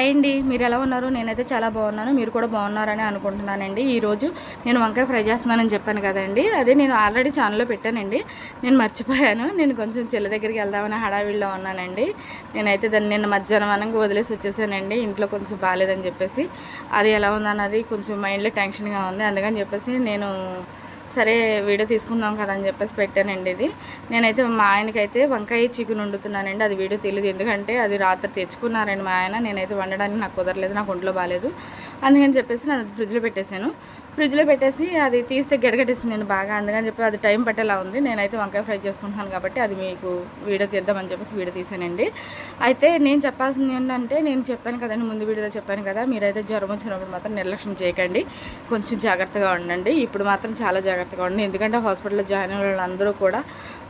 Hi అండి. మీరు ఎలా ఉన్నారు? నేనైతే చాలా బాగున్నాను. మీరు కూడా బాగున్నారని అనుకుంటున్నానండి. ఈరోజు నేను వంకాయ ఫ్రై చేస్తున్నానని చెప్పాను కదండి. అదే నేను ఆల్రెడీ ఛానల్లో పెట్టానండి. నేను మర్చిపోయాను. నేను కొంచెం చెల్లి దగ్గరికి వెళ్దామని హడావిడిలో ఉన్నానండి. నేనైతే దాన్ని నిన్న మధ్యాహ్నం అనంగా వదిలేసి వచ్చేసానండి. ఇంట్లో కొంచెం బాగాలేదని చెప్పేసి. అది ఎలా ఉందన్నది కొంచెం మైండ్లో టెన్షన్గా ఉంది. అందుకని చెప్పేసి నేను సరే వీడియో తీసుకుందాం కదా అని చెప్పేసి పెట్టానండి ఇది. నేనైతే మా ఆయనకైతే వంకాయ చికెన్ వండుతున్నానండి. అది వీడియో తెలియదు ఎందుకంటే అది రాత్రి తెచ్చుకున్నారండి మా ఆయన. నేనైతే వండడానికి నాకు కుదరలేదు. నాకు ఒంట్లో బాగాలేదు అందుకని చెప్పేసి నేను ఫ్రిడ్జ్లో పెట్టేశాను. ఫ్రిడ్జ్లో పెట్టేసి అది తీస్తే గడగట్టేసింది నేను బాగా. అందుకని చెప్పి అది టైం పట్టేలా ఉంది. నేనైతే వంకాయ ఫ్రై చేసుకుంటున్నాను కాబట్టి అది మీకు వీడియో తీద్దామని చెప్పేసి వీడియో తీసానండి. అయితే నేను చెప్పాల్సింది ఏంటంటే నేను చెప్పాను కదండి ముందు వీడియోలో చెప్పాను కదా మీరైతే జ్వరం వచ్చినప్పుడు మాత్రం నిర్లక్ష్యం చేయకండి. కొంచెం జాగ్రత్తగా ఉండండి. ఇప్పుడు మాత్రం చాలా జాగ్రత్తగా ఉండండి. ఎందుకంటే హాస్పిటల్లో జాయిన్ అయిన వాళ్ళందరూ కూడా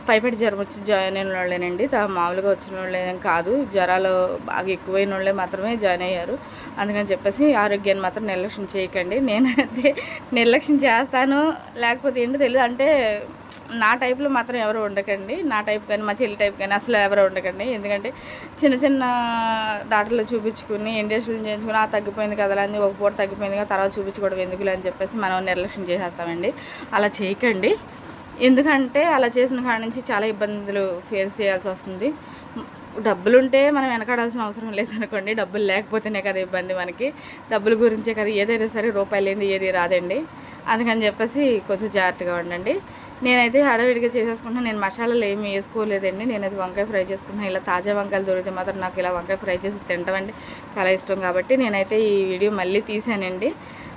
పైపెట్టి జ్వరం వచ్చి జాయిన్ అయిన వాళ్ళేనండి. తా- మామూలుగా వచ్చిన వాళ్ళేం కాదు. జ్వరాలు బాగా ఎక్కువైన వాళ్ళే మాత్రమే జాయిన్ అయ్యారు. అందుకని చెప్పేసి ఆరోగ్యాన్ని మాత్రం నిర్లక్ష్యం చేయకండి. నేనైతే నిర్లక్ష్యం చేస్తాను లేకపోతే ఏంటో తెలియదు అంటే నా టైప్లో మాత్రం ఎవరు ఉండకండి. నా టైప్ కానీ మా చెల్లి టైప్ కానీ అసలు ఎవరు ఉండకండి. ఎందుకంటే చిన్న చిన్న డాక్టర్లు చూపించుకుని ఇండస్ట్రీలు చేయించుకుని ఆ తగ్గిపోయింది కదా అని ఒక పూట తగ్గిపోయింది కదా తర్వాత చూపించుకోవడం ఎందుకులే అని చెప్పేసి మనం నిర్లక్ష్యం చేసేస్తామండి. అలా చేయకండి. ఎందుకంటే అలా చేసిన కాడ నుంచి చాలా ఇబ్బందులు ఫేస్ చేయాల్సి వస్తుంది. డబ్బులు ఉంటే మనం వెనకాడాల్సిన అవసరం లేదనుకోండి డబ్బులు లేకపోతేనే కదా ఇబ్బంది మనకి. డబ్బుల గురించే కదా ఏదైనా సరే రూపాయలు ఏంది ఏది రాదండి. అందుకని చెప్పేసి కొంచెం జాగ్రత్తగా ఉండండి. నేనైతే హడావిడిగా చేసేసుకుంటున్నా. నేను మసాలాలు ఏమి వేసుకోలేదండి. నేనైతే వంకాయ ఫ్రై చేసుకుంటున్నాను ఇలా తాజా వంకాయలు దొరికితే మాత్రం నాకు ఇలా వంకాయ ఫ్రై చేసి తింటామండి. చాలా ఇష్టం కాబట్టి నేనైతే ఈ వీడియో మళ్ళీ తీసానండి.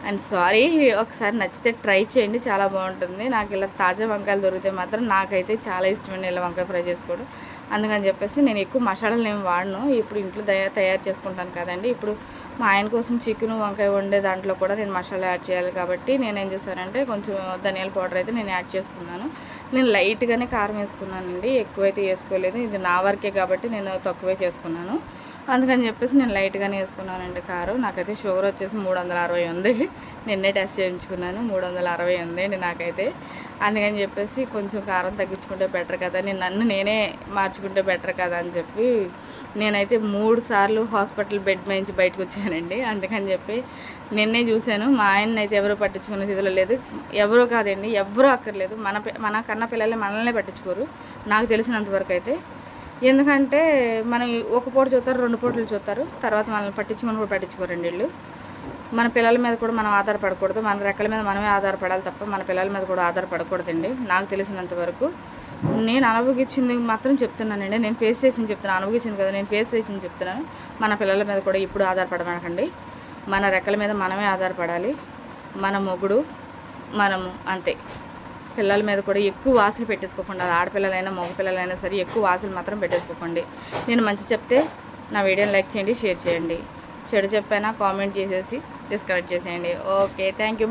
అండ్ సారీ ఒకసారి నచ్చితే ట్రై చేయండి. చాలా బాగుంటుంది. నాకు ఇలా తాజా వంకాయలు దొరికితే మాత్రం నాకైతే చాలా ఇష్టమండి ఇలా వంకాయ ఫ్రై చేసుకోవడం. అందుకని చెప్పేసి నేను ఎక్కువ మసాలాలు నేను వాడను. ఇప్పుడు ఇంట్లో తయా- తయారు చేసుకుంటాను కదండి. ఇప్పుడు మా ఆయన కోసం చికెన్ వంకాయ వండే దాంట్లో కూడా నేను మసాలా యాడ్ చేయాలి కాబట్టి నేను ఏం చేశానంటే కొంచెం ధనియాల పౌడర్ అయితే నేను యాడ్ చేసుకున్నాను. నేను లైట్గానే కారం వేసుకున్నానండి. ఎక్కువైతే వేసుకోలేదు. ఇది నా వరకే కాబట్టి నేను తక్కువే చేసుకున్నాను. అందుకని చెప్పేసి నేను లైట్గానే వేసుకున్నానండి కారు. నాకైతే షుగర్ వచ్చేసి మూడు వందల అరవై ఉంది. నిన్నే టెస్ట్ చేయించుకున్నాను. మూడు వందల అరవై ఉందండి నాకైతే. అందుకని చెప్పేసి కొంచెం కారం తగ్గించుకుంటే బెటర్ కదా. నేను నన్ను నేనే మార్చుకుంటే బెటర్ కదా అని చెప్పి నేనైతే మూడు సార్లు హాస్పిటల్ బెడ్ నుంచి బయటకు వచ్చానండి. అందుకని చెప్పి నిన్నే చూశాను. మా ఆయన అయితే ఎవరు పట్టించుకునే స్థితిలో లేదు. ఎవరో కాదండి ఎవరూ అక్కర్లేదు. మన మన కన్న పిల్లలే మనల్నే పట్టించుకోరు. నాకు తెలిసినంతవరకు అయితే. ఎందుకంటే మనం ఒక పూట చూస్తారు రెండు పూటలు చూస్తారు. తర్వాత మనల్ని పట్టించుకొని కూడా పట్టించుకోరండి వీళ్ళు మన పిల్లల మీద కూడా మనం ఆధారపడకూడదు. మన రెక్కల మీద మనమే ఆధారపడాలి తప్ప మన పిల్లల మీద కూడా ఆధారపడకూడదండి. నాకు తెలిసినంత వరకు నేను అనుభవించింది మాత్రం చెప్తున్నానండి నేను. ఫేస్ చేసింది చెప్తున్నాను. అనుభవించింది కదా నేను ఫేస్ చేసింది చెప్తున్నాను. మన పిల్లల మీద కూడా ఇప్పుడు ఆధారపడమనకండి మన రెక్కల మీద మనమే ఆధారపడాలి. మన మొగుడు మనము అంతే. పిల్లల మీద కూడా ఎక్కువ ఆశలు పెట్టేసుకోకుండా అది ఆడపిల్లలైనా మగపిల్లలైనా సరే ఎక్కువ ఆశలు మాత్రం పెట్టేసుకోకండి. నేను మంచి చెప్తే నా వీడియోని లైక్ చేయండి షేర్ చేయండి. చెడు చెప్పైనా కామెంట్ చేసేసి డిస్కనెక్ట్ చేసేయండి. Okay thank you